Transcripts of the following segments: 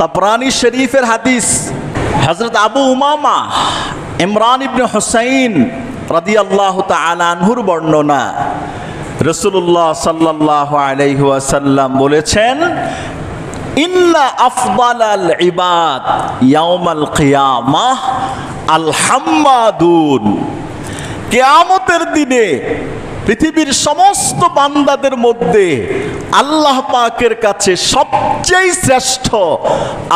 তাপরানি শরীফের হাদিস হজরত আবু উমামা ইমরান ইবনে হুসাইন রাদি আল্লাহ তালানহুর বর্ণনা। রসুল্লাহ সাল্লাহ আলাইহাসাল্লাম বলেছেন, ইন্না আফদাল আল ইবাদ ইয়াউমাল কিয়ামাহ আল হাম্মাদুন। কেয়ামতের দিনে পৃথিবীর সমস্ত বান্দাদের মধ্যে আল্লাহ পাকের কাছে সবচেয়ে শ্রেষ্ঠ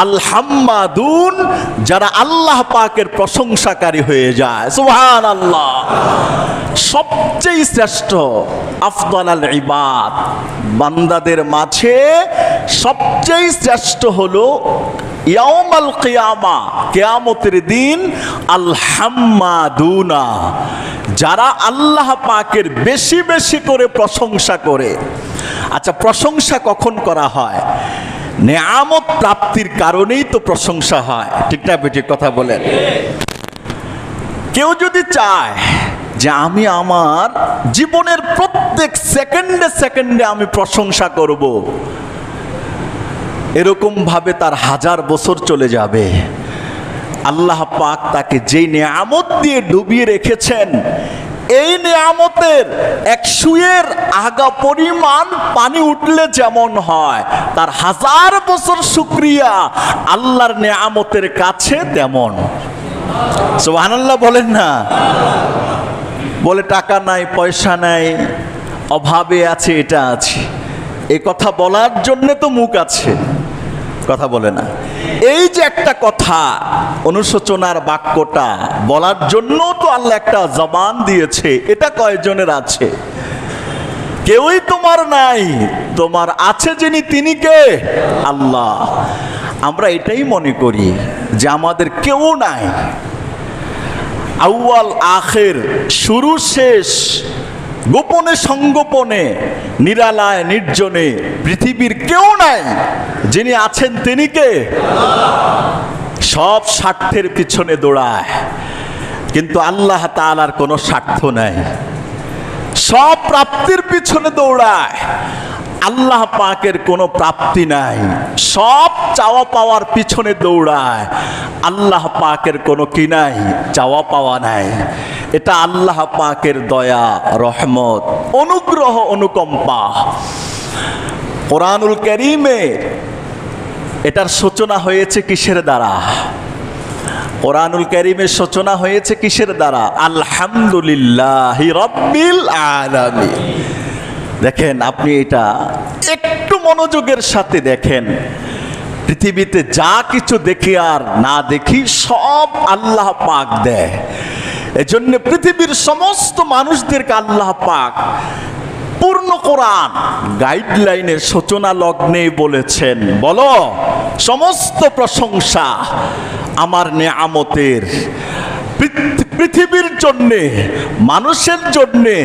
আলহাম্মাদুন, যারা আল্লাহ পাকের প্রশংসাকারী হয়ে যায়। সুহান আল্লাহ সবচেয়ে শ্রেষ্ঠ আফদাল আল ইবাদ। বান্দাদের মাঝে সবচেয়ে শ্রেষ্ঠ হলো ইয়াউমাল কিয়ামা, কেয়ামতের দিন, আলহাম্মাদুনা, যারা আল্লাহ পাকের বেশি বেশি করে প্রশংসা করে। আচ্ছা প্রশংসা কখন করা হয়? নেয়ামত প্রাপ্তির কারণেই তো প্রশংসা হয়। ঠিক না, বেঠিক কথা বলেন। কেউ যদি চায় যে আমি আমার জীবনের প্রত্যেক সেকেন্ডে সেকেন্ডে আমি প্রশংসা করব এরকম ভাবে তার হাজার বছর চলে যাবে। আল্লাহ পাক তাকে যেই নিয়ামত দিয়ে ডুবিয়ে রেখেছেন, এই নিয়ামতের এক সুয়ের আগা পরিমাণ পানি উঠলে যেমন হয়, তার হাজার বছর শুক্রিয়া আল্লাহর নিয়ামতের কাছে তেমন। সোহানাল্লাহ বলেন না। বলে টাকা নাই, পয়সা নাই, অভাবে আছে, এটা আছে। এই কথা বলার জন্যে তো মুখ আছে। কথা বলে না। এই যে একটা কথা অনুশোচনার বাক্যটা বলার জন্য তো আল্লাহ একটা জবান দিয়েছে, এটা কয়জনের আছে? কেউই তোমার নাই, তোমার আছে যিনি, তিনি কে? আল্লাহ। আমরা এটাই মনে করি যে আমাদের কেউ নাই। আউয়াল আখের, শুরু শেষ গোপনে সঙ্গোপনে নিরালায়, নির্জনে পৃথিবীর কেউ নাই যিনি আছেন তিনি কে? সব স্বার্থের পিছনে দৌড়ায়। কিন্তু আল্লাহ তালার কোনো স্বার্থ নাই। সব প্রাপ্তির পিছনে দৌড়ায়। আল্লাহ পাকের কোনো প্রাপ্তি নাই। সব চাওয়া পাওয়ার পিছনে দৌড়ায়। আল্লাহ পাকের কোনো কি নাই? চাওয়া পাওয়া নাই। এটা আল্লাহ পাকের দয়া, রহমত, অনুগ্রহ, অনুকম্পা। কোরআনুল করিমে এটার সূচনা হয়েছে কিসের দ্বারা? কোরআনুল করিমের সূচনা হয়েছে কিসের দ্বারা? আলহামদুলিল্লাহ রব্বিল আলামিন। দেখেন, আপনি এটা একটু মনোযোগের সাথে দেখেন। পৃথিবীতে যা কিছু দেখি আর না দেখি, সব আল্লাহ পাক দেয়। এজন্য পৃথিবীর সমস্ত মানুষদেরকে আল্লাহ পাক পূর্ণ কোরআন, গাইডলাইনের সূচনা লগ্নে বলেছেন। বলো, সমস্ত প্রশংসা আমার নেয়ামতের পৃথিবীর জন্যে, মানুষের জন্যে,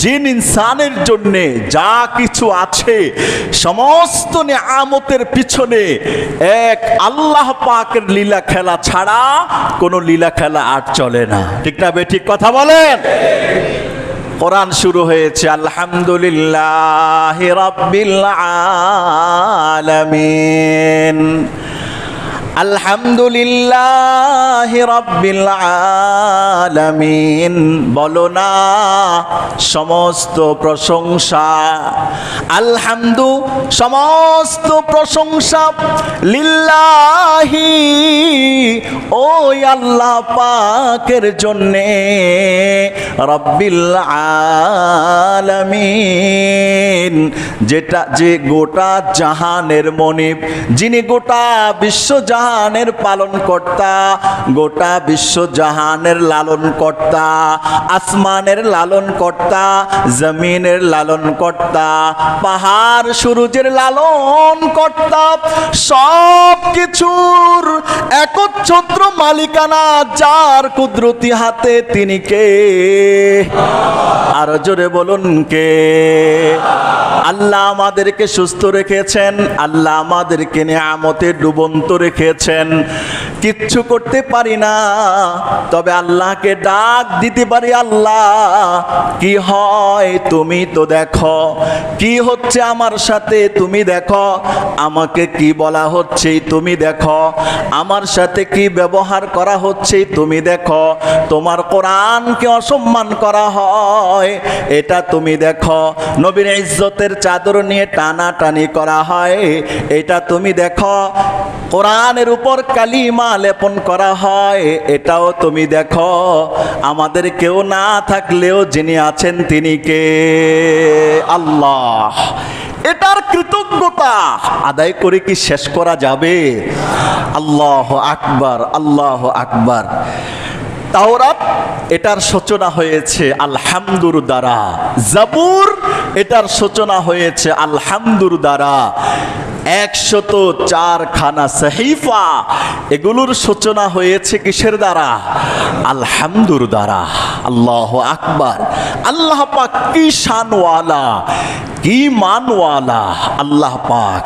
জিন ইনসানের জন্যে যা কিছু আছে, সমস্ত নিয়ামতের পিছনে এক আল্লাহ পাকের লীলা খেলা ছাড়া কোনো লীলা খেলা আর চলে না। ঠিক না ঠিক কথা বলেন? কোরআন শুরু হয়েছে, আলহামদুলিল্লাহ রাব্বিল আলামিন। আলহামদুলিল্লাহ রাব্বিল আলামিন। বলো না, সমস্ত প্রশংসা। আলহামদু, সমস্ত প্রশংসা লিল্লাহি। ওই আল্লাহ পাকের জন্যে রব্বিল আলামিন। যেটা যে গোটা জাহানের মনিব, যিনি গোটা বিশ্ব জাহানের পালন কর্তা গোটা বিশ্ব জাহানের লালন কর্তা আসমানের লালন কর্তা জমিনের লালন কর্তা পাহাড় সূর্যের লালন কর্তা সব কিছুর একচ্ছত্র মালিকানা, যার কুদরতি হাতে তিনি কে? আর জোরে বলুন কে? আল্লাহ আমাদেরকে সুস্থ রেখেছেন, আল্লাহ আমাদেরকে নিয়ামতে ডুবন্ত রেখেছেন। কিচ্ছু করতে পারি না। তবে আল্লাহকে ডাক দিতে পারি, আল্লাহ, কি হয় তুমি তো দেখো, কি হচ্ছে আমার সাথে তুমি দেখো, আমাকে কি বলা হচ্ছে তুমি দেখো, আমার সাথে কি ব্যবহার করা হচ্ছে তুমি দেখো, তোমার কোরআনকে অসম্মান করা হয়, এটা তুমি দেখো। নবীন ইজ্জতের চাদর নিয়ে টানাটানি করা হয়, এটা তুমি দেখো কোরআনের উপর কালিমা লেপন করা হয়। এটাও তুমি দেখো, আমাদের কেউ না থাকলেও যিনি আছেন তিনি কে? আল্লাহ। এটার কৃতজ্ঞতা আদায় করে কি শেষ করা যাবে? আল্লাহ আকবার আল্লাহ আকবার। তাওরাত, এটার সূচনা হয়েছে আলহামদুর দ্বারা জাবুর, এটার সূচনা হয়েছে আলহামদুর দ্বারা একশত চারখানা সাহিফা। এগুলোর সূচনা হয়েছে কিসের দ্বারা? আলহামদুর দ্বারা। আল্লাহ আকবর। আল্লাহ পাক কি শানওয়ালা, কি মানওয়ালা, আল্লাহ পাক।